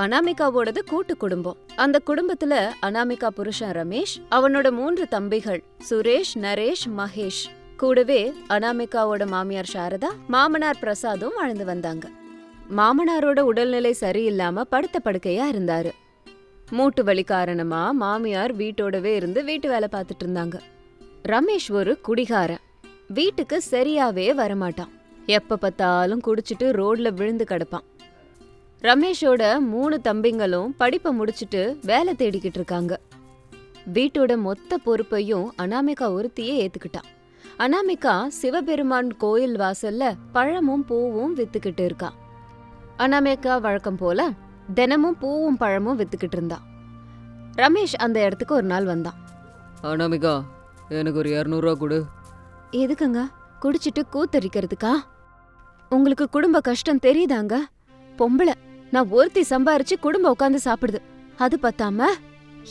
அனாமிகாவோடது கூட்டு குடும்பம். அந்த குடும்பத்துல அனாமிகா புருஷன் ரமேஷ் அவனோட மூன்று தம்பிகள் சுரேஷ் நரேஷ் மகேஷ். கூடவே அனாமிகாவோட மாமியார் சாரதா மாமனார் பிரசாதும் வாழ்ந்து வந்தாங்க. மாமனாரோட உடல்நிலை சரியில்லாம படுத்த படுக்கையா இருந்தாரு. மூட்டு வலி காரணமா மாமியார் வீட்டோடவே இருந்து வீட்டு வேலை பார்த்துட்டு இருந்தாங்க. ரமேஷ் ஒரு குடிகாரன். வீட்டுக்கு சரியாவே வரமாட்டான். எப்ப பார்த்தாலும் குடிச்சிட்டு ரோட்ல விழுந்து கிடப்பான். ரமேஷோட மூணு தம்பிங்களும் படிப்பை முடிச்சிட்டு வேலை தேடிக்கிட்டு இருக்காங்க. வீட்டோட மொத்த பொறுப்பையும் அனாமிகா ஒருத்தியே ஏத்துக்கிட்டான் அனாமிகா சிவபெருமான் கோயில் வாசல்ல பழமும் பூவும் வித்துக்கிட்டு இருக்கா. அனாமிகா வழக்கம் போல தினமும் பூவும் பழமும் வித்துக்கிட்டு இருந்தா. ரமேஷ் அந்த இடத்துக்கு ஒரு நாள் வந்தான். அனாமிகா எனக்கு ஒரு இரநூறுவா கொடு. எதுக்குங்க? குடிச்சிட்டு கூத்தரிக்கிறதுக்கா? உங்களுக்கு குடும்ப கஷ்டம் தெரியுதாங்க? பொம்பளை. நான் ஒருத்தி சம்பாரிச்சு குடும்பம் உட்காந்து சாப்பிடுது. அது பத்தாம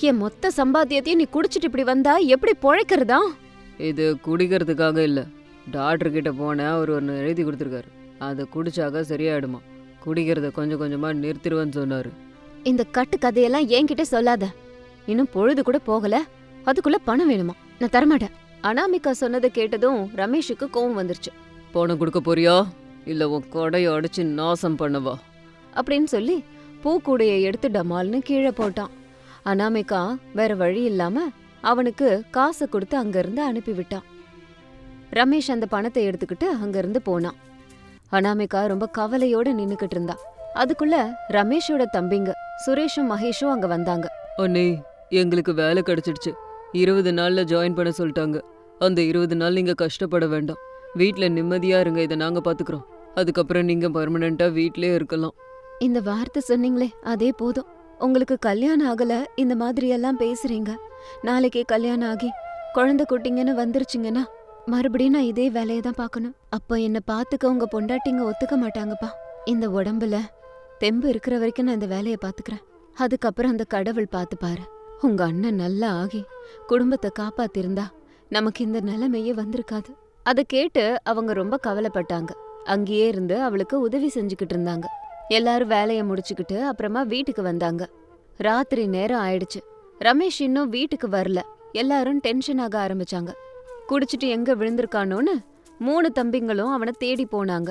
என் மொத்த சம்பாத்தியத்தையும் நீ குடிச்சிட்டு இப்படி வந்தா எப்படி பொழைக்கிறதா? இது குடிக்கிறதுக்காக இல்லை. டாக்டர் கிட்ட போனேன் அவர் ஒன்று எழுதி கொடுத்துருக்காரு. அதை குடிச்சாக்க சரியாயிடுமா? குடிக்கிறத கொஞ்சம் கொஞ்சமாக நிறுத்திடுவேன்னு சொன்னார். இந்த கட்டு கதையெல்லாம் என்கிட்ட சொல்லாத. இன்னும் பொழுது கூட போகல. அதுக்குள்ள பணம் வேணுமா? நான் தரமாட்டேன். அனாமிகா சொன்னதை கேட்டதும் ரமேஷுக்கு கோவம் வந்துருச்சு. பணம் கொடுக்க போறியா? இல்லை உன் கொடையை அடிச்சு நாசம் பண்ணவா? அப்படின்னு சொல்லி பூக்கூடையை எடுத்து டமால்னு கீழே போட்டான். அனாமிகா வேற வழி இல்லாம அவனுக்கு காசை கொடுத்து அங்கிருந்து அனுப்பி விட்டான் ரமேஷ் அந்த பணத்தை எடுத்துக்கிட்டு அங்கிருந்து போனான். அனாமிகா ரொம்ப கவலையோட நின்னுக்கிட்டு இருந்தா. அதுக்குள்ள ரமேஷோட தம்பிங்க சுரேஷும் மகேஷும் அங்க வந்தாங்க. அண்ணே எங்களுக்கு வேலை கிடைச்சிடுச்சு. இருபது நாளில் ஜாயின் பண்ண சொல்லிட்டாங்க. அந்த இருபது நாள் நீங்கள் கஷ்டப்பட வேண்டாம். வீட்டில் நிம்மதியாக இருங்க இதை நாங்கள் பார்த்துக்குறோம் அதுக்கப்புறம் நீங்கள் பர்மனண்டா வீட்லயே இருக்கலாம். இந்த வார்த்தை சொன்னீங்களே அதே போதும். உங்களுக்கு கல்யாணம் ஆகல இந்த மாதிரி எல்லாம் பேசுறீங்க. நாளைக்கே கல்யாணம் ஆகி குழந்தை குட்டிங்கன்னு வந்துருச்சுங்கன்னா மறுபடியும் நான் இதே வேலையை தான் பார்க்கணும். அப்போ என்ன பார்த்துக்க உங்க பொண்டாட்டிங்க ஒத்துக்க மாட்டாங்கப்பா. இந்த உடம்புல தெம்பு இருக்கிற வரைக்கும் நான் இந்த வேலையை பார்த்துக்கிறேன். அதுக்கப்புறம் அந்த கடவுள் பார்த்துப்பாரு உங்க அண்ணன் நல்லா ஆகி குடும்பத்தை காப்பாத்திருந்தா நமக்கு இந்த நிலைமையே வந்திருக்காது. அதை கேட்டு அவங்க ரொம்ப கவலைப்பட்டாங்க. அங்கேயே இருந்து அவளுக்கு உதவி செஞ்சுக்கிட்டு இருந்தாங்க. எல்லாரும் வேலையை முடிச்சுக்கிட்டு அப்புறமா வீட்டுக்கு வந்தாங்க. ராத்திரி நேரம் ஆயிடுச்சு. ரமேஷ் இன்னும் வீட்டுக்கு வரல. எல்லாரும் டென்ஷன் ஆக ஆரம்பிச்சாங்க. குடிச்சிட்டு எங்க விழுந்திருக்கானோன்னு மூணு தம்பிங்களும் அவனை தேடி போனாங்க.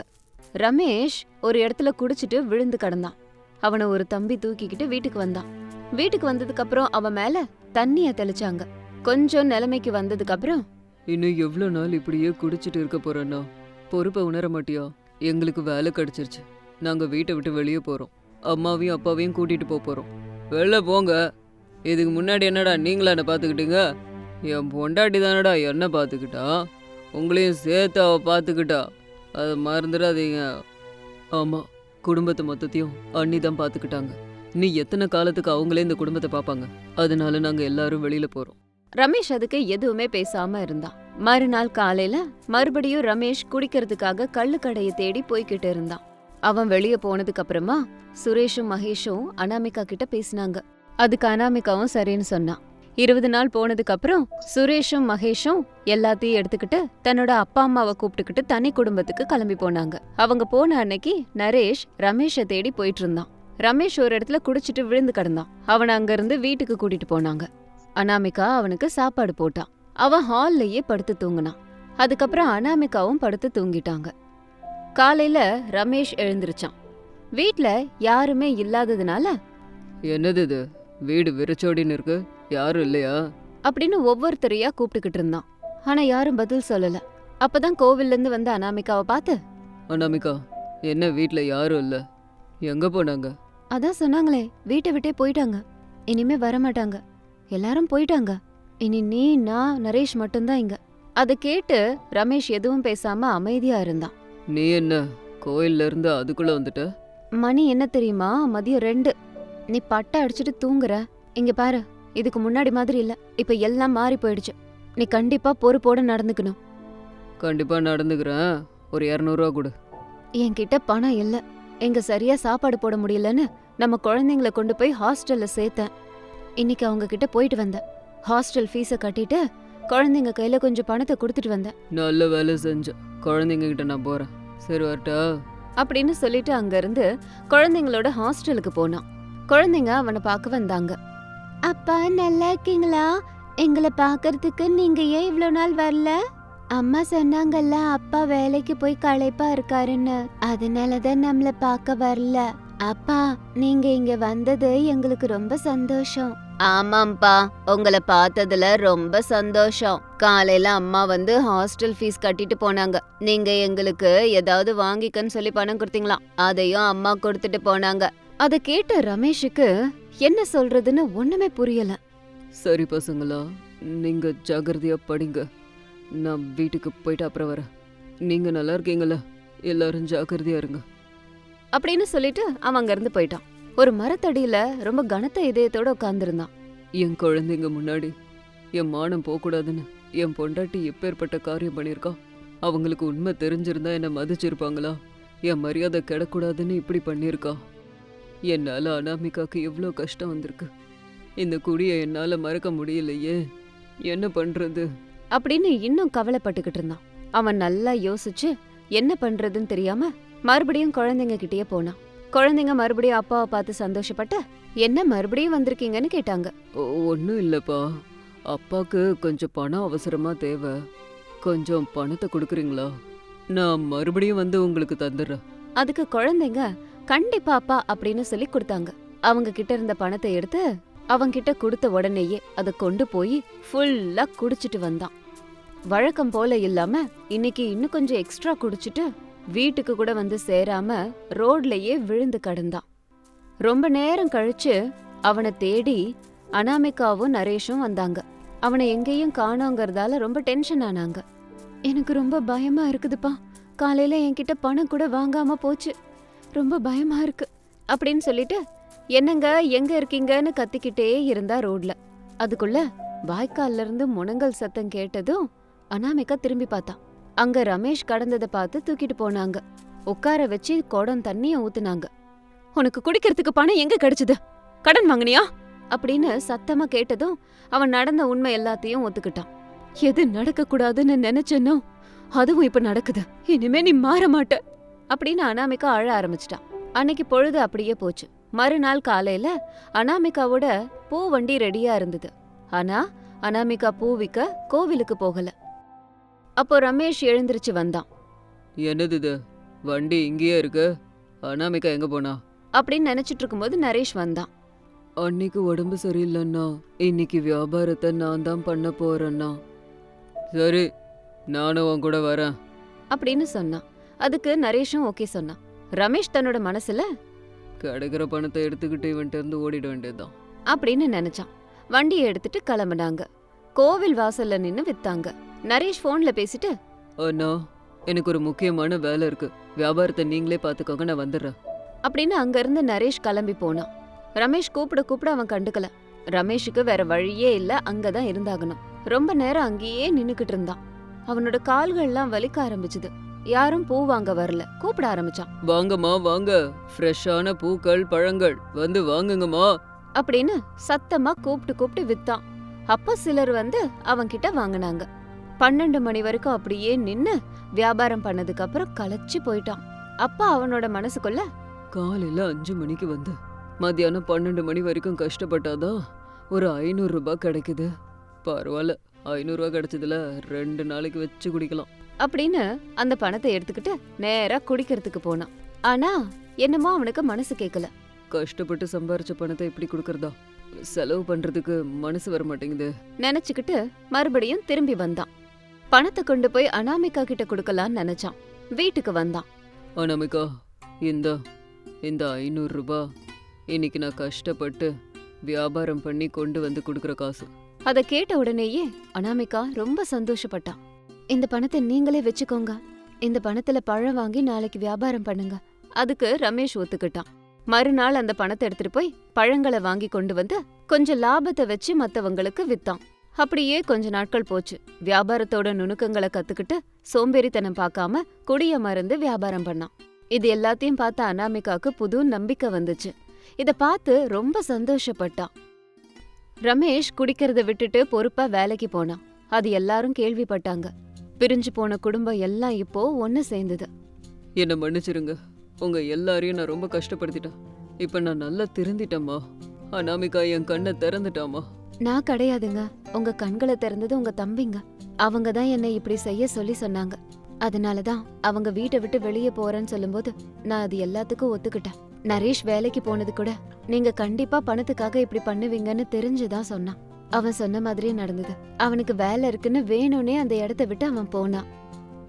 ரமேஷ் ஒரு இடத்துல குடிச்சிட்டு விழுந்து கிடந்தான். அவனை ஒரு தம்பி தூக்கிக்கிட்டு வீட்டுக்கு வந்தான். வீட்டுக்கு வந்ததுக்கு அப்புறம் அவன் மேல தண்ணிய தெளிச்சாங்க. கொஞ்சம் நிலைமைக்கு வந்ததுக்கு அப்புறம் இன்னும் எவ்வளோ நாள் இப்படியே குடிச்சிட்டு இருக்க போறேன்னா பொறுப்பை உணர மாட்டியா? எங்களுக்கு வேலை கிடைச்சிருச்சு. நாங்கள் வீட்டை விட்டு வெளியே போகிறோம் அம்மாவையும் அப்பாவையும் கூட்டிகிட்டு போக போகிறோம் வெளில போங்க. இதுக்கு முன்னாடி என்னடா நீங்களா என்னை பார்த்துக்கிட்டீங்க? என் பொண்டாட்டி தானடா என்ன பார்த்துக்கிட்டா? உங்களையும் சேர்த்து அவள் பார்த்துக்கிட்டா. அதை மறந்துடாதீங்க. ஆமாம் குடும்பத்தை மொத்தத்தையும் அண்ணி தான் பார்த்துக்கிட்டாங்க. நீ எத்தனை காலத்துக்கு அவங்களே இந்த குடும்பத்தை பார்ப்பாங்க? அதனால நாங்கள் எல்லாரும் வெளியில் போகிறோம் ரமேஷ் அதுக்கு எதுவுமே பேசாம இருந்தான். மறுநாள் காலையில மறுபடியும் ரமேஷ் குடிக்கிறதுக்காக கள்ளுக்கடையை தேடி போய்கிட்டு இருந்தான். அவன் வெளிய போனதுக்கு அப்புறமா சுரேஷும் மகேஷும் அனாமிகா கிட்ட பேசினாங்க. அதுக்கு அனாமிகாவும் சரின்னு சொன்னான். இருபது நாள் போனதுக்கு அப்புறம் சுரேஷும் மகேஷும் எல்லாத்தையும் எடுத்துக்கிட்டு தன்னோட அப்பா அம்மாவை கூப்பிட்டுக்கிட்டு தனி குடும்பத்துக்கு கிளம்பி போனாங்க. அவங்க போன அன்னைக்கு நரேஷ் ரமேஷை தேடி போயிட்டு இருந்தான். ரமேஷ் ஒரு இடத்துல குடிச்சிட்டு விழுந்து கிடந்தான். அவனை அங்கிருந்து வீட்டுக்கு கூட்டிட்டு போனாங்க. அனாமிகா அவனுக்கு சாப்பாடு போட்டான். அவன் ஹால்லயே படுத்து தூங்குனான். அதுக்கப்புறம் அனாமிகாவும் படுத்து தூங்கிட்டாங்க. காலையில ரமேஷ் எழுந்திருச்சான். வீட்ல யாருமே இல்லாததுனால என்னது இது? வீடு விரிச்சோடின்னு இருக்கு யாரும் இல்லையா? அப்படின்னு ஒவ்வொருத்தரையா கூப்பிட்டுக்கிட்டு இருந்தான். ஆனா யாரும் பதில் சொல்லல. அப்பதான் கோவில்ல இருந்து வந்த அனாமிகாவை பார்த்து அனாமிகா என்ன வீட்டில் யாரும் இல்லை? எங்கே போனாங்க? அதான் சொன்னாங்களே வீட்டை விட்டே போயிட்டாங்க. இனிமே வரமாட்டாங்க. எல்லாரும் போயிட்டாங்க. இனி நீ நான் நரேஷ் மட்டும்தான் இங்க. அதை கேட்டு ரமேஷ் எதுவும் பேசாம அமைதியா இருந்தான். நீ என்ன கோயில்ல இருந்து அதுக்குள்ள வந்துட்ட? மணி என்ன தெரியுமா? மதியம் ரெண்டு. நீ பட்டை அடிச்சிட்டு தூங்குற. இங்க பாரு இதுக்கு முன்னாடி மாதிரி இல்ல. இப்ப எல்லாம் மாறி போயிடுச்சு. நீ கண்டிப்பா பொறுப்போட நடந்துக்கணும். கண்டிப்பா நடந்துக்கிறேன். ஒரு இரநூறுவா கொடு. என்கிட்ட பணம் இல்ல. எங்க சரியா சாப்பாடு போட முடியலன்னு நம்ம குழந்தைங்கள கொண்டு போய் ஹாஸ்டல்ல சேர்த்தேன். இன்னைக்கு அவங்க கிட்ட போயிட்டு வந்தேன். ஹாஸ்டல் ஃபீஸ கட்டிட்டு குழந்தைங்க கையில கொஞ்சம் பணத்தை கொடுத்துட்டு வந்தேன் நல்ல வேலை செஞ்ச. குழந்தைங்க கிட்ட நான் போறேன். சரி வரட்டா? அப்படின்னு சொல்லிட்டு அங்கிருந்து குழந்தைங்களோட ஹாஸ்டலுக்கு போனான். குழந்தைங்க அவனை பார்க்க வந்தாங்க. அப்பா நல்லா இருக்கீங்களா? எங்களை பார்க்கறதுக்கு நீங்க ஏன் இவ்ளோ நாள் வரல? அம்மா சொன்னாங்கல்ல அப்பா வேலைக்கு போய் களைப்பா இருக்காருன்னு. அதனாலதான் நம்மள பார்க்க வரல. அப்பா நீங்க இங்க வந்தது எங்களுக்கு ரொம்ப சந்தோஷம். ஆமாம்ப்பா உங்களை பார்த்ததுல ரொம்ப சந்தோஷம். காலையில அம்மா வந்து ஹாஸ்டல் ஃபீஸ் கட்டிட்டு போனாங்க. நீங்க எங்களுக்கு ஏதாவது வாங்கிக்கன்னு சொல்லி பணம் கொடுத்தீங்களாம் அதையும் அம்மா கொடுத்துட்டு போனாங்க. அத கேட்ட ரமேஷுக்கு என்ன சொல்றதுன்னு ஒண்ணுமே புரியல. சரி பசங்களா நீங்க ஜாகிரதையா படிங்க. நான் வீட்டுக்கு போயிட்டு அப்புறம் வரேன். நீங்க நல்லா இருக்கீங்களா எல்லாரும் ஜாக்கிரதையா இருங்க. அப்படின்னு சொல்லிட்டு அவன் அங்கிருந்து போயிட்டான். ஒரு மரத்தடியில ரொம்ப கனத்த இதயத்தோட உட்கார்ந்திருந்தான் என் குழந்தைங்க முன்னாடி என் மானம் போகக்கூடாதுன்னு என் பொண்டாட்டி எப்பேற்பட்ட காரியம் பண்ணியிருக்கா? அவங்களுக்கு உண்மை தெரிஞ்சிருந்தா என்னை மதிச்சிருப்பாங்களா? என் மரியாதை கெடக்கூடாதுன்னு இப்படி பண்ணியிருக்கா? என்னால் அனாமிகாக்கு எவ்வளோ கஷ்டம் வந்திருக்கு? இந்த குடியை என்னால் மறக்க முடியலையே. என்ன பண்ணுறது அப்படின்னு இன்னும் கவலைப்பட்டுக்கிட்டு இருந்தான். அவன் நல்லா யோசிச்சு என்ன பண்றதுன்னு தெரியாம மறுபடியும் குழந்தைங்க கிட்டயே போனான். குழந்தைங்க மறுபடியும் அப்பாவை பார்த்து சந்தோஷப்பட்டு என்ன மறுபடியும் வந்திருக்கீங்கன்னு கேட்டாங்க. ஒன்றும் இல்லைப்பா. அப்பாவுக்கு கொஞ்சம் பணம் அவசரமாக தேவை. கொஞ்சம் பணத்தை கொடுக்குறீங்களா? நான் மறுபடியும் வந்து உங்களுக்கு தந்துடுறேன். அதுக்கு குழந்தைங்க கண்டிப்பா அப்பா அப்படின்னு சொல்லி கொடுத்தாங்க. அவங்க கிட்ட இருந்த பணத்தை எடுத்து அவங்க கிட்ட கொடுத்த உடனேயே அதை கொண்டு போய் ஃபுல்லா குடிச்சிட்டு வந்தான். வழக்கம் போல இல்லாம இன்னைக்கு இன்னும் கொஞ்சம் எக்ஸ்ட்ரா குடிச்சிட்டு வீட்டுக்கு கூட வந்து சேராம ரோட்லயே விழுந்து கடந்தான். ரொம்ப நேரம் கழிச்சு அவனை தேடி அனாமிகாவும் நரேஷும் வந்தாங்க. அவனை எங்கேயும் காணோங்கிறதால ரொம்ப டென்ஷன் ஆனாங்க. எனக்கு ரொம்ப பயமா இருக்குதுப்பா. காலையில என்கிட்ட பணம் கூட வாங்காம போச்சு. ரொம்ப பயமா இருக்கு. அப்படின்னு சொல்லிட்டு என்னங்க எங்க இருக்கீங்கன்னு கத்திக்கிட்டே இருந்தா ரோட்ல. அதுக்குள்ள வாய்க்கால்ல இருந்து முனங்கல் சத்தம் கேட்டதும் அனாமிகா திரும்பி பார்த்தான். அங்க ரமேஷ் கடந்ததை பார்த்து தூக்கிட்டு போனாங்க. உட்கார வச்சு குடம் தண்ணிய ஊத்துனாங்க. உனக்கு குடிக்கிறதுக்கு பணம் எங்க கிடைச்சது? கடன் வாங்குனியா? அப்படின்னு சத்தமா கேட்டதும் அவன் நடந்த உண்மை எல்லாத்தையும் ஒத்துக்கிட்டான். எது நடக்க கூடாதுன்னு நினைச்சனோ அதுவும் இப்ப நடக்குது. இனிமே நீ மாற மாட்ட. அப்படின்னு அனாமிகா அழ ஆரம்பிச்சிட்டான். அன்னைக்கு பொழுது அப்படியே போச்சு. மறுநாள் காலையில அனாமிகாவோட பூ வண்டி ரெடியா இருந்தது. ஆனா அனாமிகா பூ விக்க கோவிலுக்கு போகல. அப்போ ரமேஷ் எழுந்திருச்சு வந்தான். என்னது இது? வண்டி இங்கேயே இருக்கு. அனாமிகா எங்கே போனா? அப்படின்னு நினைச்சிட்டு இருக்கும்போது நரேஷ் வந்தான். அன்னைக்கு உடம்பு சரியில்லைண்ணா இன்னைக்கு வியாபாரத்தை நான் தான் பண்ண போறேண்ணா சரி நானும் உன் கூட வரேன். அப்படின்னு சொன்னான். அதுக்கு நரேஷும் ஓகே சொன்னான். ரமேஷ் தன்னோட மனசுல கிடைக்கிற பணத்தை எடுத்துக்கிட்டு இவன்ட்டு இருந்து ஓடிட வேண்டியதுதான். அப்படின்னு நினைச்சான். வண்டியை எடுத்துட்டு கிளம்புனாங்க. கோவில் வாசல்ல நின்னு வித்தாங்க. நரேஷ் போன்ல பேசிட்டு அண்ணா எனக்கு ஒரு முக்கியமான வேலை இருக்கு. வியாபாரத்தை நீங்களே பார்த்துக்கோங்க நான் வந்துடுறேன். அப்படின்னு அங்க இருந்து நரேஷ் கிளம்பி போனான். ரமேஷ் கூப்பிட கூப்பிட அவன் கண்டுக்கல. ரமேஷுக்கு வேற வழியே இல்ல அங்கதான் இருந்தாகணும். ரொம்ப நேரம் அங்கேயே நின்னுக்கிட்டு இருந்தான். அவனோட கால்கள்லாம் வலிக்க ஆரம்பிச்சுது. யாரும் பூ வாங்க வரல. கூப்பிட ஆரம்பிச்சான். வாங்கம்மா வாங்க. ஃப்ரெஷ்ஷான பூக்கள் பழங்கள். வந்து வாங்குங்கம்மா. அப்படின்னு சத்தமா கூப்பிட்டு கூப்பிட்டு வித்தான். அப்ப சிலர் வந்து அவன்கிட்ட வாங்குனாங்க. பன்னெண்டு மணி வரைக்கும் அப்படியே நின்னு வியாபாரம் பண்ணதுக்கு அப்புறம் களைச்சு போயிட்டான். அப்பா அவனோட மனசுக்குள்ள காலையில அஞ்சு மணிக்கு வந்து மத்தியானம் பன்னெண்டு மணி வரைக்கும் கஷ்டப்பட்டாதான் ஒரு ஐநூறு ரூபாய் கிடைக்குது. பரவாயில்ல ஐநூறுரூவா கிடைச்சதுல ரெண்டு நாளைக்கு வச்சு குடிக்கலாம். அப்படின்னு அந்த பணத்தை எடுத்துக்கிட்டு நேரா குடிக்கிறதுக்கு போனான். ஆனா என்னமோ அவனுக்கு மனசு கேக்கல. கஷ்டப்பட்டு சம்பாரிச்ச பணத்தை எப்படி கொடுக்கறதா? செலவு பண்றதுக்கு மனசு வர மாட்டேங்குது. நினைச்சுக்கிட்டு மறுபடியும் திரும்பி வந்தான். பணத்தை கொண்டு போய் அனாமிகா கிட்ட கொடுக்கலான்னு நினைச்சான். வீட்டுக்கு வந்தான். அனாமிகா இந்த இந்த ஐநூறு ரூபாய் இன்னைக்கு நான் கஷ்டப்பட்டு வியாபாரம் பண்ணி கொண்டு வந்து கொடுக்குற காசு. அத கேட்ட உடனேயே அனாமிகா ரொம்ப சந்தோஷப்பட்டான். இந்த பணத்தை நீங்களே வச்சுக்கோங்க. இந்த பணத்துல பழம் வாங்கி நாளைக்கு வியாபாரம் பண்ணுங்க. அதுக்கு ரமேஷ் ஒத்துக்கிட்டான். மறுநாள் அந்த பணத்தை எடுத்துட்டு போய் பழங்களை வாங்கி கொண்டு வந்து கொஞ்சம் லாபத்தை வச்சு மத்தவங்களுக்கு வித்தான். அப்படியே கொஞ்ச நாட்கள் போச்சு. வியாபாரத்தோட நுணுக்கங்களை கத்துக்கிட்டு சோம்பேறித்தனம் பார்க்காம குடிய மருந்து வியாபாரம் பண்ணான். இது எல்லாத்தையும் பார்த்த அனாமிகாக்கு புது நம்பிக்கை வந்துச்சு. இத பார்த்து ரொம்ப சந்தோஷப்பட்டான். ரமேஷ் குடிக்கிறத விட்டுட்டு பொறுப்பா வேலைக்கு போனான். அது எல்லாரும் கேள்விப்பட்டாங்க. பிரிஞ்சு போன குடும்பம் எல்லாம் இப்போ ஒன்னு சேர்ந்தது. என்ன மன்னிச்சிருங்க. உங்க எல்லாரையும் நான் ரொம்ப கஷ்டப்படுத்திட்டேன். இப்ப நான் நல்லா திருந்திட்டேம்மா. அனாமிகா என் கண்ணை திறந்துட்டாமா நான் கிடையாதுங்க. உங்க கண்களை திறந்தது உங்க தம்பிங்க. அவங்க தான் என்னை இப்படி செய்ய சொல்லி சொன்னாங்க. அதனால தான் அவங்க வீட்டை விட்டு வெளியே போறேன்னு சொல்லும்போது நான் அது எல்லாத்துக்கும் ஒத்துக்கிட்டேன். நரேஷ் வேலைக்கு போனது கூட நீங்க கண்டிப்பா பணத்துக்காக இப்படி பண்ணுவீங்கன்னு தெரிஞ்சுதான் சொன்னான். அவன் சொன்ன மாதிரியே நடந்தது. அவனுக்கு வேலை இருக்குன்னு வேணும்னே அந்த இடத்த விட்டு அவன் போனான்.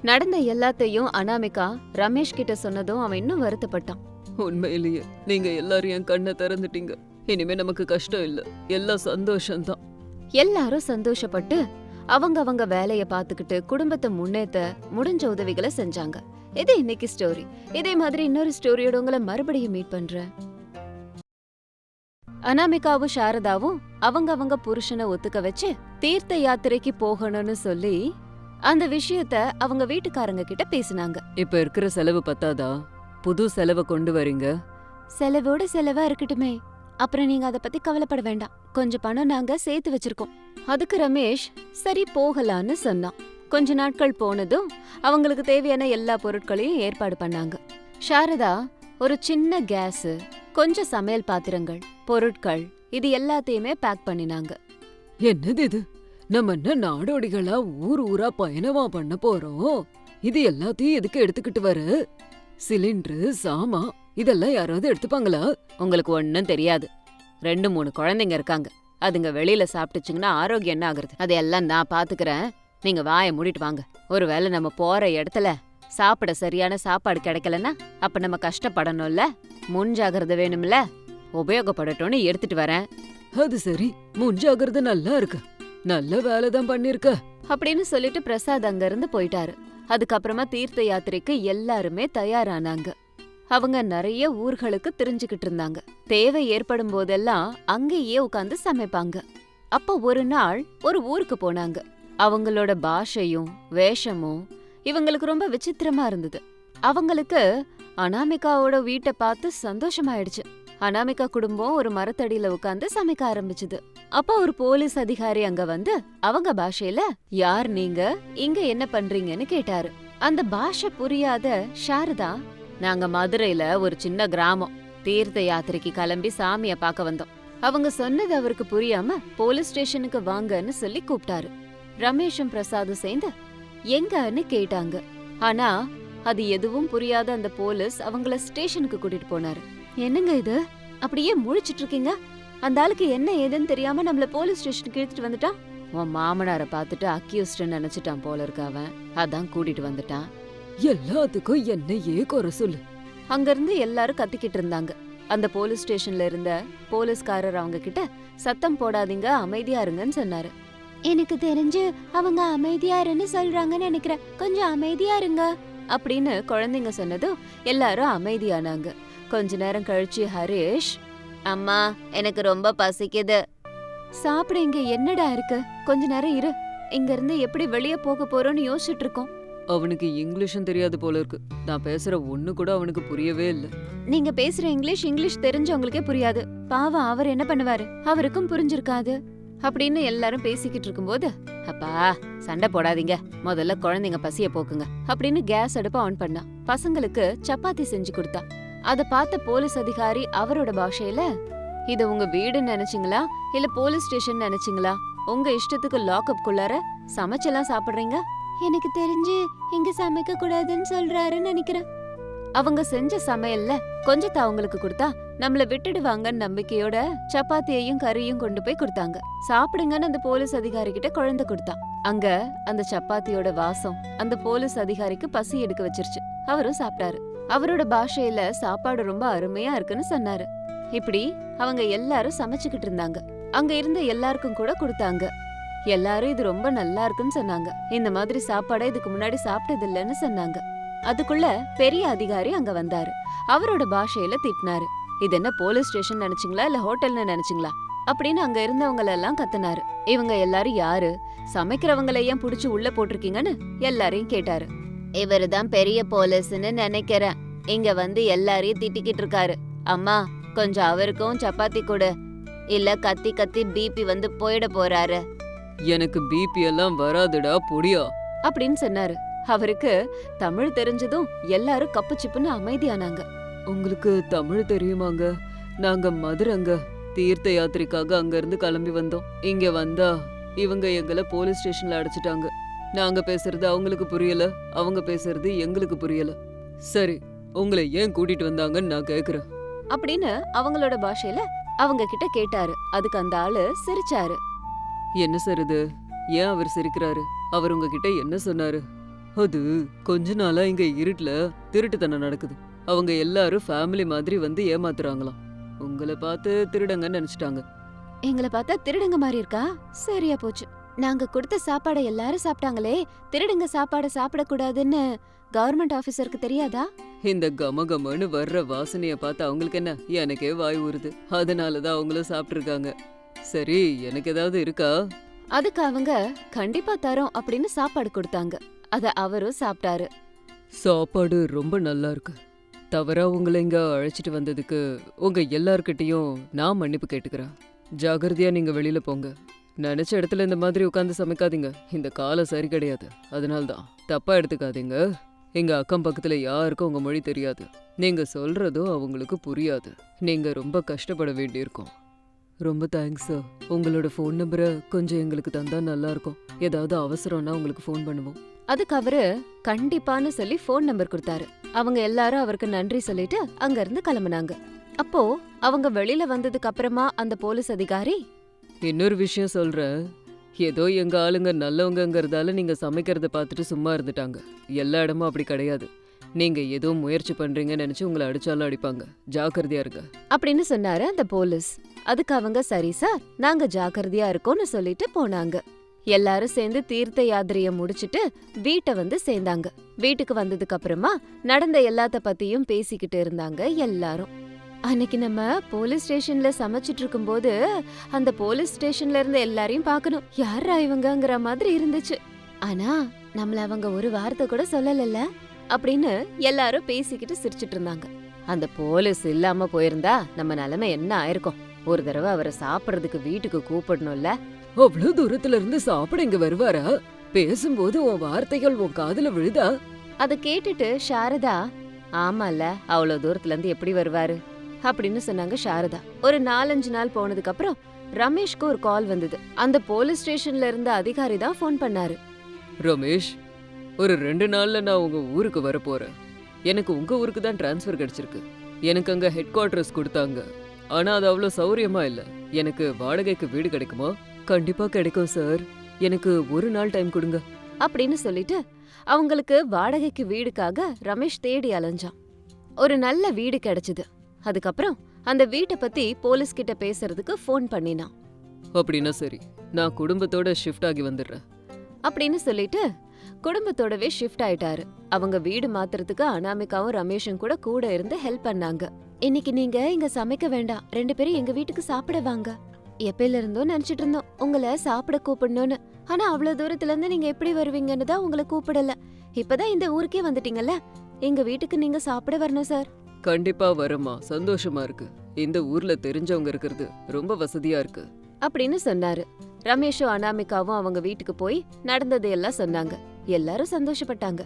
நடந்த எல்லாத்தையும் அனாமிகா ரமேஷ் கிட்ட சொன்னதும் அவன் இன்னும் வருத்தப்பட்டான். உண்மையிலேயே நீங்க எல்லாரும் என் கண்ணை திறந்துட்டீங்க. இனிமே நமக்கு கஷ்டம் இல்ல. எல்லாம் சந்தோஷம்தான். எல்லாரும் சந்தோஷப்பட்டு அவங்க அவங்க வேலைய பாத்துக்கிட்டு குடும்பத்தை முன்னேத்த முடிஞ்ச உதவிகளை செஞ்சாங்க. இது இன்னைக்கு ஸ்டோரி இதே மாதிரி இன்னொரு ஸ்டோரியோட உங்களை மறுபடியும் மீட் பண்றேன். அனாமிகாவும் சாரதாவும் அவங்க அவங்க புருஷனை ஒத்துக்க வச்சு தீர்த்த யாத்திரைக்கு போகணும்னு சொல்லி அந்த விஷயத்த அவங்க வீட்டுக்காரங்க கிட்ட பேசினாங்க. இப்ப இருக்கிற செலவு பத்தாதா? புது செலவை கொண்டு வரீங்க? செலவோட செலவா இருக்கட்டுமே. அப்புறம் நீங்க அத பத்தி கவலைப்பட வேண்டாம். கொஞ்சம் பணம் நாங்க சேர்த்து வச்சிருக்கோம். அதுக்கு ரமேஷ் சரி போகலான்னு சொன்னான். கொஞ்ச நாட்கள் போனதும் அவங்களுக்கு தேவையான எல்லா பொருட்களையும் ஏற்பாடு பண்ணாங்க. சாரதா ஒரு சின்ன கேஸ் கொஞ்சம் சமையல் பாத்திரங்கள் பொருட்கள் இது எல்லாத்தையுமே பேக் பண்ணினாங்க. என்னது இது? நம்ம என்ன நாடோடிகளா ஊர் ஊரா பயணமா பண்ண போறோம்? இது எல்லாத்தையும் எதுக்கு எடுத்துக்கிட்டு வர? சிலிண்டரு சாமா இதெல்லாம் யாராவது எடுத்துப்பாங்களா? உங்களுக்கு ஒன்னும் தெரியாது. ரெண்டு மூணு குழந்தைங்க இருக்காங்க. அதுங்க வெளியில சாப்பிட்டுச்சுங்கன்னா ஆரோக்கியம் என்ன ஆகுறது? அதையெல்லாம் நான் பாத்துக்கிறேன். நீங்க வாயை மூடிட்டு வாங்க. ஒருவேளை நம்ம போற இடத்துல சாப்பிட சரியான சாப்பாடு கிடைக்கலன்னா அப்ப நம்ம கஷ்டப்படணும்ல? முன் ஜாகிரதை வேணும்ல? உபயோகப்படட்டும்னு எடுத்துட்டு வரேன். அது சரி. முன்ஜாகிறது நல்லா இருக்கு. நல்ல வேலை தான் பண்ணிருக்க. அப்படின்னு சொல்லிட்டு பிரசாத் அங்க இருந்து போயிட்டாரு. அதுக்கப்புறமா தீர்த்த யாத்திரைக்கு எல்லாருமே தயாரானாங்க. அவங்க நிறைய ஊர்களுக்கு தெரிஞ்சுக்கிட்டு இருந்தாங்க. தேவை ஏற்படும் போதெல்லாம் அங்கேயே உட்காந்து சமைப்பாங்க. அப்ப ஒரு நாள் ஒரு ஊருக்கு போனாங்க. அவங்களோட பாஷையும் வேஷமும் இவங்களுக்கு ரொம்ப விசித்திரமா இருந்தது. அவங்களுக்கு அனாமிகாவோட வீட்டை பார்த்து சந்தோஷமாயிடுச்சு. அனாமிகா குடும்பம் ஒரு மரத்தடியில உட்காந்து சமைக்க ஆரம்பிச்சது. அப்ப ஒரு போலீஸ் அதிகாரி அங்க வந்து அவங்க பாஷையில யார் நீங்க? இங்க என்ன பண்றீங்கன்னு கேட்டாரு. அந்த பாஷை புரியாத ஷாரதா நாங்க மதுரையில ஒரு சின்ன கிராமம். தீர்த்த யாத்திரைக்கு கிளம்பி சாமிய பார்க்க வந்தோம். அவங்க சொன்னது அவருக்கு புரியாம போலீஸ் ஸ்டேஷனுக்கு வாங்கன்னு சொல்லி கூப்பிட்டாரு. ரமேஷும் பிரசாதும் சேர்ந்து எங்கன்னு கேட்டாங்க. ஆனா அது எதுவும் புரியாத அந்த போலீஸ் அவங்கள ஸ்டேஷனுக்கு கூட்டிட்டு போனாரு. என்னங்க இது? அப்படியே முழிச்சிட்டு இருக்கீங்க அந்த ஆளுக்கு என்ன ஏதுன்னு தெரியாம நம்மள போலீஸ் ஸ்டேஷனுக்கு இழுத்துட்டு வந்துட்டான்? உன் மாமனாரை பார்த்துட்டு அக்யூஸ்ட்னு நினைச்சிட்டான் போல இருக்க அவன். அதான் கூட்டிட்டு வந்துட்டான். எல்லாத்துக்கும் என்னையே குறை சொல்லு. அங்கிருந்து எல்லாரும் கத்திக்கிட்டு இருந்தாங்க. அந்த போலீஸ் ஸ்டேஷன்ல இருந்த போலீஸ்காரர் அவங்க கிட்ட சத்தம் போடாதீங்க அமைதியா இருங்கன்னு சொன்னாரு. எனக்கு தெரிஞ்சு அவங்க அமைதியா இருன்னு சொல்றாங்கன்னு நினைக்கிறேன். கொஞ்சம் அமைதியா இருங்க. அப்படின்னு குழந்தைங்க சொன்னதும் எல்லாரும் அமைதியானாங்க. கொஞ்ச நேரம் கழிச்சு ஹரிஷ். அம்மா எனக்கு ரொம்ப பசிக்குது. சாப்பிட இங்க என்னடா இருக்கு? கொஞ்ச நேரம் இரு. இங்க இருந்து எப்படி வெளிய போக போறோம்னு யோசிச்சுட்டு இருக்கோம் அவனுக்கு இங்கிலீஷும் தெரியாது போல இருக்கு. நான் பேசுற ஒண்ணு கூட அவனுக்கு புரியவே இல்ல. நீங்க பேசுற இங்கிலீஷ் இங்கிலீஷ் தெரிஞ்சவங்களுக்கே புரியாது. பாவம் அவர் என்ன பண்ணுவாரு? அவருக்கும் புரிஞ்சிருக்காது. அப்படின்னு எல்லாரும் பேசிக்கிட்டு இருக்கும்போது அப்பா சண்டை போடாதீங்க. முதல்ல குழந்தைங்க பசிய போக்குங்க. அப்படின்னு கேஸ் அடுப்ப ஆன் பண்ணா. பசங்களுக்கு சப்பாத்தி செஞ்சு கொடுத்தா. அத பார்த்த போலீஸ் அதிகாரி அவரோட பாஷையில இத உங்க வீடுன்னு நினைச்சீங்களா? இல்ல போலீஸ் ஸ்டேஷன் நினைச்சீங்களா? உங்க இஷ்டத்துக்கு லாக்அப் குள்ளார சமைச்செல்லாம் சாப்பிடுறீங்க? எனக்கு தெரிஞ்சு இங்க சமைக்க கூடாதுன்னு சொல்றாருன்னு நினைக்கிறேன். அவங்க செஞ்ச சமையல்ல கொஞ்சத்தை அவங்களுக்கு கொடுத்தா நம்மள விட்டுடுவாங்கன்னு நம்பிக்கையோட சப்பாத்தியையும் கறியும் கொண்டு போய் கொடுத்தாங்க. சாப்பிடுங்கன்னு அந்த போலீஸ் அதிகாரி கிட்ட குழந்தை கொடுத்தான் அங்க அந்த சப்பாத்தியோட வாசம் அந்த போலீஸ் அதிகாரிக்கு பசி எடுக்க வச்சிருச்சு. அவரும் சாப்பிட்டாரு. அவரோட பாஷையில சாப்பாடு ரொம்ப அருமையா இருக்குன்னு சொன்னாரு. இப்படி அவங்க எல்லாரும் சமைச்சுக்கிட்டு இருந்தாங்க. அங்க இருந்த எல்லாருக்கும் கூட கொடுத்தாங்க. எல்லாரும் இது ரொம்ப நல்லா இருக்குன்னு சொன்னாங்க. இந்த மாதிரி சாப்பாடை இதுக்கு முன்னாடி சாப்பிட்டது இல்லைன்னு சொன்னாங்க. அதுக்குள்ள பெரிய அதிகாரி அங்க வந்தாரு. அவரோட பாஷையில திட்டினாரு. இது என்ன போலீஸ் ஸ்டேஷன் நினைச்சீங்களா? இல்ல ஹோட்டல்னு நினைச்சிங்களா? அப்படின்னு அங்க இருந்தவங்கள எல்லாம் கத்துனாரு. இவங்க எல்லாரும் யாரு? சமைக்கிறவங்கள ஏன் புடிச்சு உள்ள போட்டிருக்கீங்கன்னு? எல்லாரையும் கேட்டாரு. இவருதான் பெரிய போலீஸ்னு நினைக்கிறேன். இங்க வந்து எல்லாரையும் திட்டிக்கிட்டு இருக்காரு. அம்மா கொஞ்சம் அவருக்கும் சப்பாத்தி கொடு. இல்ல கத்தி கத்தி பிபி வந்து போயிட போறாரு. எனக்கு பிபி எல்லாம் வராதுடா பொடியா? அப்படின்னு சொன்னாரு. அவருக்கு தமிழ் தெரிஞ்சதும் எல்லாரும் கப்பு சிப்புன்னு அமைதியானாங்க. உங்களுக்கு தமிழ் தெரியுமாங்க? நாங்க மதுரங்க தீர்த்த யாத்திரைக்காக அங்க இருந்து கிளம்பி வந்தோம். இங்க வந்தா இவங்க எங்களை போலீஸ் ஸ்டேஷன்ல அடைச்சிட்டாங்க. நாங்க பேசுறது அவங்களுக்கு புரியல அவங்க பேசுறது எங்களுக்கு புரியல. சரி உங்களை ஏன் கூட்டிட்டு வந்தாங்கன்னு நான் கேக்குறேன். அப்படின்னு அவங்களோட பாஷையில அவங்க கிட்ட கேட்டாரு. அதுக்கு அந்த ஆளு சிரிச்சாரு. என்ன சார் இது? ஏன் அவர் சிரிக்கிறாரு? அவர் உங்ககிட்ட என்ன சொன்னாரு? அது கொஞ்ச நாளா இங்க இருட்டுல திருட்டுத்தனம் நடக்குது. அவங்க எல்லாரும் ஃபேமிலி மாதிரி வந்து ஏமாத்துறாங்களாம். உங்களை பார்த்து திருடங்கன்னு நினைச்சிட்டாங்க. எங்களை பார்த்தா திருடுங்க மாதிரி இருக்கா? சரியா போச்சு. நாங்க கொடுத்த சாப்பாடை எல்லாரும் சாப்பிட்டாங்களே. திருடுங்க சாப்பாடை சாப்பிடக்கூடாதுன்னு கவர்மெண்ட் ஆபீசருக்கு தெரியாதா? இந்த கம கமன்னு வர்ற வாசனைய பார்த்து அவங்களுக்கு என்ன? எனக்கே வாய் ஊறுது. அதனாலதான் அவங்களும் சாப்பிட்டுருக்காங்க. சரி எனக்கு ஏதாவது இருக்கா? அதுக்கு அவங்க கண்டிப்பா தரோம் அப்படின்னு சாப்பாடு கொடுத்தாங்க. அத அவரும் சாப்பிட்டாரு. சாப்பாடு ரொம்ப நல்லா இருக்கு. தவறா உங்களை இங்க அழைச்சிட்டு வந்ததுக்கு உங்க எல்லார்கிட்டயும் நான் மன்னிப்பு கேட்டுக்கிறேன். ஜாகிரதையா நீங்க வெளியில போங்க. நினைச்ச இடத்துல இந்த மாதிரி உட்காந்து சமைக்காதீங்க. இந்த காலம் சரி கிடையாது. அதனால்தான் தப்பா எடுத்துக்காதீங்க. எங்க அக்கம் பக்கத்துல யாருக்கும் உங்க மொழி தெரியாது. நீங்க சொல்றதும் அவங்களுக்கு புரியாது. நீங்க ரொம்ப கஷ்டப்பட வேண்டியிருக்கும். ரொம்ப தேங்க்ஸ் சார் உங்களோட ஃபோன் நம்பரை கொஞ்சம் எங்களுக்கு தந்தா நல்லா இருக்கும் ஏதாவது அவசரம்னா உங்களுக்கு ஃபோன் பண்ணுவோம். அதுக்கு அவரு கண்டிப்பான்னு சொல்லி ஃபோன் நம்பர் கொடுத்தாரு. அவங்க எல்லாரும் அவருக்கு நன்றி சொல்லிட்டு அங்க இருந்து கிளம்புனாங்க. அப்போ அவங்க வெளியில வந்ததுக்கு அப்புறமா அந்த போலீஸ் அதிகாரி இன்னொரு விஷயம் சொல்றேன். ஏதோ எங்க ஆளுங்க நல்லவங்கங்கிறதால நீங்க சமைக்கிறத பார்த்துட்டு சும்மா இருந்துட்டாங்க. எல்லா இடமும் அப்படி கிடையாது. நீங்க ஏதோ முயற்சி பண்றீங்கன்னு நினைச்சு உங்களை அடித்தாலும் அடிப்பாங்க. ஜாக்கிரதையா இருங்க. அப்படின்னு சொன்னாரு அந்த போலீஸ். அதுக்கு அவங்க சரி சார் நாங்க ஜாக்கிரதையா இருக்கோம்னு சொல்லிட்டு போனாங்க. எல்லாரும் சேர்ந்து தீர்த்த யாத்திரைய முடிச்சிட்டு வீட்டை வந்து சேர்ந்தாங்க. வீட்டுக்கு வந்ததுக்கு அப்புறமா நடந்த எல்லாத்த பத்தியும் பேசிக்கிட்டு இருந்தாங்க எல்லாரும். அன்னைக்கு நம்ம போலீஸ் ஸ்டேஷன்ல சமைச்சிட்டு இருக்கும்போது அந்த போலீஸ் ஸ்டேஷன்ல இருந்த எல்லாரையும் பார்க்கணும். யாரா இவங்கங்கிற மாதிரி இருந்துச்சு. ஆனா நம்மள அவங்க ஒரு வார்த்தை கூட சொல்லலல்ல. அப்படின்னு எல்லாரும் பேசிக்கிட்டு சிரிச்சிட்டு இருந்தாங்க. அந்த போலீஸ் இல்லாம போயிருந்தா நம்ம நிலைமை என்ன ஆயிருக்கும்? ஒரு தடவை அவரை சாப்பிடுறதுக்கு வீட்டுக்கு கூப்பிடணும்ல? அவ்வளவு தூரத்துல இருந்து சாப்பிட இங்க வருவாரா? பேசும்போது உன் வார்த்தைகள் உன் காதுல விழுதா? அத கேட்டுட்டு சாரதா ஆமால அவ்வளவு தூரத்துல இருந்து எப்படி வருவாரு? அப்படின்னு சொன்னாங்க சாரதா. ஒரு நாலஞ்சு நாள் போனதுக்கு அப்புறம் ரமேஷ்க்கு ஒரு கால் வந்தது. அந்த போலீஸ் ஸ்டேஷன்ல இருந்த அதிகாரி தான் ஃபோன் பண்ணாரு. ரமேஷ் ஒரு ரெண்டு நாள்ல நான் உங்க ஊருக்கு வர போறேன். எனக்கு உங்க ஊருக்கு தான் டிரான்ஸ்ஃபர் கிடைச்சிருக்கு. எனக்கு அங்க ஹெட் குவார்டர்ஸ் கொடுத்தாங்க. ஆனா அது அவ்வளவு சௌரியமா இல்ல. எனக்கு வாடகைக்கு வீடு கிடைக்குமா? கண்டிப்பா கிடைக்கும் சார் எனக்கு ஒரு நாள் டைம் கொடுங்க. அப்படின்னு சொல்லிட்டு அவங்களுக்கு வாடகைக்கு வீடுக்காக ரமேஷ் தேடி அலைஞ்சான். ஒரு நல்ல வீடு கிடைச்சது. அதுக்கப்புறம் அந்த வீட்டை பத்தி போலீஸ் கிட்ட பேசுறதுக்கு ஃபோன் பண்ணினான். அப்படின்னா சரி நான் குடும்பத்தோட ஷிஃப்ட் ஆகி வந்துடுறேன். அப்படின்னு சொல்லிட்டு குடும்பத்தோடவே ஷிஃப்ட் ஆயிட்டாரு. அவங்க வீடு மாத்துறதுக்கு அனாமிகாவும் ரமேஷும் கூட கூட இருந்து ஹெல்ப் பண்ணாங்க. இன்னைக்கு நீங்க இங்க சமைக்க வேண்டாம். ரெண்டு பேரும் எங்க வீட்டுக்கு சாப்பிட வாங்க. எப்பயில இருந்தோ நினைச்சிட்டு இருந்தோம். உங்களை சாப்பிட கூப்பிடணும்னு. ஆனா அவ்வளவு தூரத்துல இருந்து நீங்க எப்படி வருவீங்கன்னு தான் உங்களை கூப்பிடல. இப்பதான் இந்த ஊருக்கே வந்துட்டீங்கல்ல? எங்க வீட்டுக்கு நீங்க சாப்பிட வரணும் சார். கண்டிப்பா வரேம்மா. சந்தோஷமா இருக்கு. இந்த ஊர்ல தெரிஞ்சவங்க இருக்கிறது ரொம்ப வசதியா இருக்கு. அப்படின்னு சொன்னாரு. ரமேஷும் அனாமிகாவும் அவங்க வீட்டுக்கு போய் நடந்ததை எல்லாம் சொன்னாங்க. எல்லாரும் சந்தோஷப்பட்டாங்க.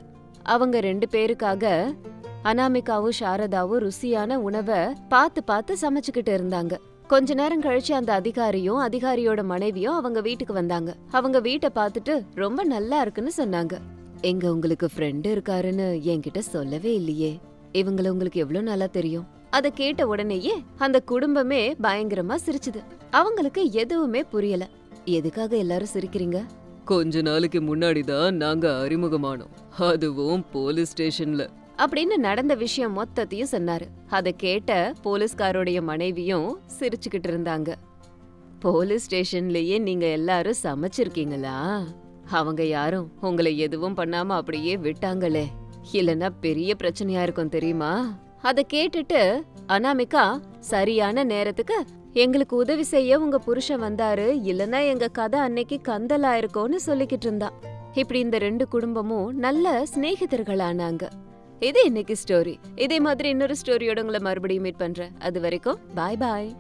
அவங்க ரெண்டு பேருக்காக அனாமிகாவும் சாரதாவும் ருசியான உணவை பார்த்து பார்த்து சமைச்சுக்கிட்டு இருந்தாங்க. கொஞ்ச நேரம் கழிச்சு அந்த அதிகாரியும் அதிகாரியோட மனைவியும் அவங்க வீட்டுக்கு வந்தாங்க. அவங்க வீட்டை பார்த்துட்டு ரொம்ப நல்லா இருக்குன்னு சொன்னாங்க. எங்க உங்களுக்கு ஃப்ரெண்டு இருக்காருன்னு என்கிட்ட சொல்லவே இல்லையே. இவங்கள உங்களுக்கு எவ்வளவு நல்லா தெரியும்? அத கேட்ட உடனேயே அந்த குடும்பமே பயங்கரமா சிரிச்சுது. அவங்களுக்கு எதுவுமே புரியல. எதுக்காக எல்லாரும் சிரிக்கிறீங்க? கொஞ்ச நாளைக்கு முன்னாடி தான் நாங்க அறிமுகமானோம். அதுவும் போலீஸ் ஸ்டேஷன்ல. அப்படின்னு நடந்த விஷயம் மொத்தத்தையும் சொன்னாரு. அத கேட்ட போலீஸ்காரோடைய மனைவியும் சிரிச்சுக்கிட்டு இருந்தாங்க. போலீஸ் ஸ்டேஷன்லயே நீங்க எல்லாரும் சமைச்சிருக்கீங்களா? அவங்க யாரும் உங்களை எதுவும் பண்ணாம அப்படியே விட்டாங்களே. இல்லனா பெரிய பிரச்சனையா இருக்கும் தெரியுமா? அத கேட்டுட்டு அனாமிகா சரியான நேரத்துக்கு எங்களுக்கு உதவி செய்ய உங்க புருஷன் வந்தாரு இல்லனா எங்க கதை அன்னைக்கு கந்தலா இருக்கும்னு சொல்லிக்கிட்டு இருந்தா. இப்படி இந்த ரெண்டு குடும்பமும் நல்ல சிநேகிதர்களானாங்க. இது இன்னைக்கு ஸ்டோரி இதே மாதிரி இன்னொரு ஸ்டோரியோட உங்களை மறுபடியும் மீட் பண்றேன். அது வரைக்கும் பாய் பாய்